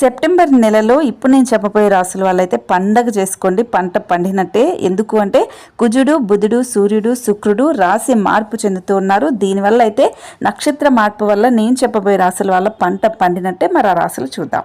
September నెలలో ఇప్పుడు నేను చెప్పబోయే రాసుల వాళ్ళైతే పండగ చేసుకోండి. పంట పండినట్టే. ఎందుకు అంటే కుజుడు బుధుడు సూర్యుడు శుక్రుడు రాశి మార్పు చెందుతూ ఉన్నారు. దీనివల్ల అయితే నక్షత్ర మార్పు వల్ల నేను చెప్పబోయే రాసుల వల్ల పంట పండినట్టే. మరి ఆ రాసులు చూద్దాం.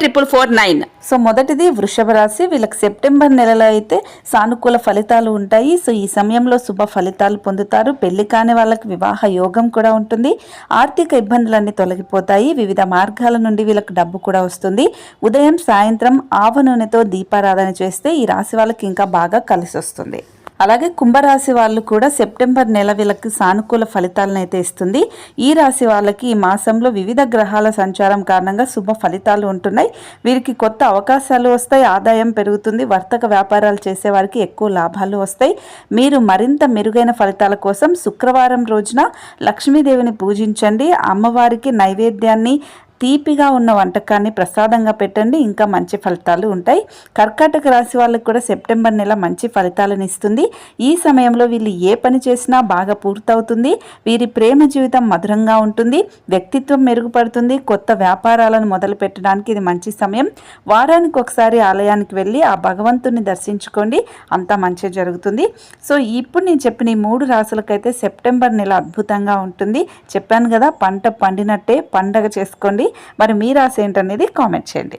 triple four nine so మొదటిది వృషభ రాశి. వీళ్ళకి సెప్టెంబర్ నెలలో అయితే సానుకూల ఫలితాలు ఉంటాయి. సో ఈ సమయంలో శుభ ఫలితాలు పొందుతారు. పెళ్ళి కాని వాళ్ళకి వివాహ యోగం కూడా ఉంటుంది. ఆర్థిక ఇబ్బందులన్నీ తొలగిపోతాయి. వివిధ మార్గాల నుండి వీళ్ళకి డబ్బు కూడా వస్తుంది. ఉదయం సాయంత్రం ఆవ నూనెతో దీపారాధన చేస్తే ఈ రాశి వాళ్ళకి ఇంకా బాగా కలిసి వస్తుంది. అలాగే కుంభరాశి వాళ్ళు కూడా సెప్టెంబర్ నెల వీళ్ళకి సానుకూల ఫలితాలను అయితే ఇస్తుంది. ఈ రాశి వాళ్ళకి ఈ మాసంలో వివిధ గ్రహాల సంచారం కారణంగా శుభ ఫలితాలు ఉంటున్నాయి. వీరికి కొత్త అవకాశాలు వస్తాయి ఆదాయం పెరుగుతుంది వర్తక వ్యాపారాలు చేసే వారికి ఎక్కువ లాభాలు వస్తాయి. మీరు మరింత మెరుగైన ఫలితాల కోసం శుక్రవారం రోజున లక్ష్మీదేవిని పూజించండి. అమ్మవారికి నైవేద్యాన్ని తీపిగా ఉన్న వంటకాన్ని ప్రసాదంగా పెట్టండి. ఇంకా మంచి ఫలితాలు ఉంటాయి. కర్కాటక రాశి వాళ్ళకి కూడా సెప్టెంబర్ నెల మంచి ఫలితాలను ఇస్తుంది. ఈ సమయంలో వీళ్ళు ఏ పని చేసినా బాగా పూర్తవుతుంది. వీరి ప్రేమ జీవితం మధురంగా ఉంటుంది. వ్యక్తిత్వం మెరుగుపడుతుంది. కొత్త వ్యాపారాలను మొదలు పెట్టడానికి ఇది మంచి సమయం. వారానికి ఒకసారి ఆలయానికి వెళ్ళి ఆ భగవంతుని దర్శించుకోండి. అంతా మంచి జరుగుతుంది. సో ఇప్పుడు నేను చెప్పిన ఈ మూడు రాసులకైతే సెప్టెంబర్ నెల అద్భుతంగా ఉంటుంది. చెప్పాను కదా పంట పండినట్టే పండగ చేసుకోండి. మరి మీ రాశి ఏంటనేది కామెంట్ చేయండి.